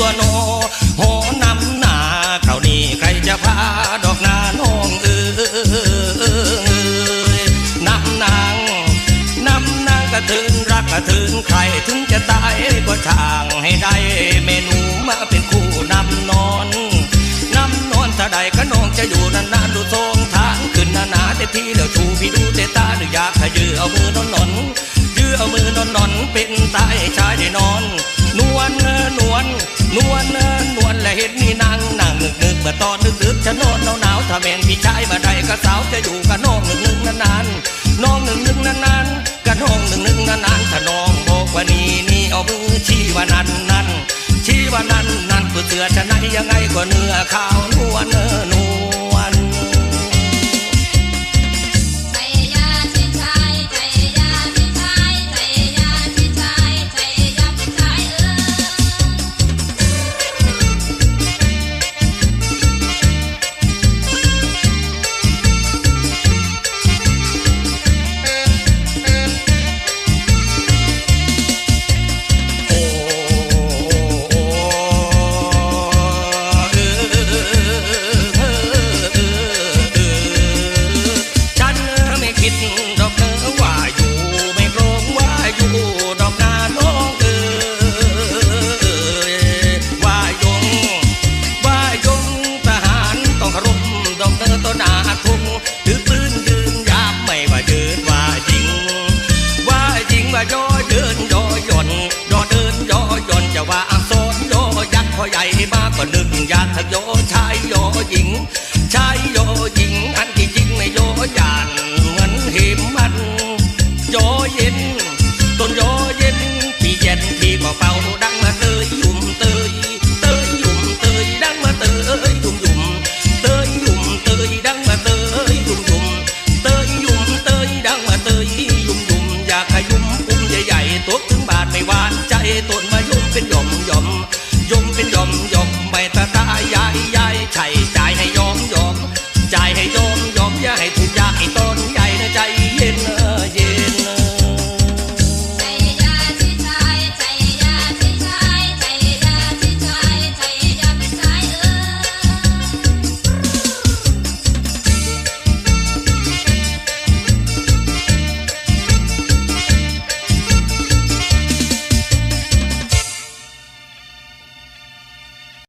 ตัวโนโหนำหน้าเขานี่ใครจะพาดอกนาน้องเอ้ยนำนางนำนางกระทืนรักกระทืนใครถึงจะตายก็ช่างให้ได้เมนูมาเป็นคู่นำนอนนำนอนถ้าใดก็น้องจะอยู่นานๆดูทรงทางขึ้นนานาแต่ที่เดี๋ยวชูพี่ดูแต่ตาหรืออยากขยือเอามือนอนนอน และเห็นมีนางนางนึกนึกเมื่อตอนนึกนึกจะนอนหนาวหนาวถ้าแม่นพี่ชายมาได้ก็สาวจะอยู่กับน้องนึกนึกนานๆน้องนึกนึกนานๆกับน้องนึกนึกนานๆถ้าน้องบอกว่านี่นี่เอามือชี้ว่านั้นนั้นชี้ว่านั้นนั้นเพื่อเสือจะไหนยังไงก็เนื้อขาวนวเนื้อนว็ดึงยากขยอชายยอหญิง ชายยอหญิง อันที่จริงไม่ยอหยานเหมือนเหมมันยอเย็นต้นยอเย็นพี่เย็นพี่ก็เป่าดังมาเตยยุ่มเตยเตยยุ่มเตยดังมาเตยยุ่มยุ่มเตยยุ่มเตยดังมาเตยยุ่มยุ่มเตยยุ่มเตยดังมาเตยยุ่มยุ่มอยากให้ยุ่มปุ้มใหญ่ๆตัวถึงบาทไม่หวานใจต้นมายุ่มเป็นหย่อมหย่อม yum bin yum yum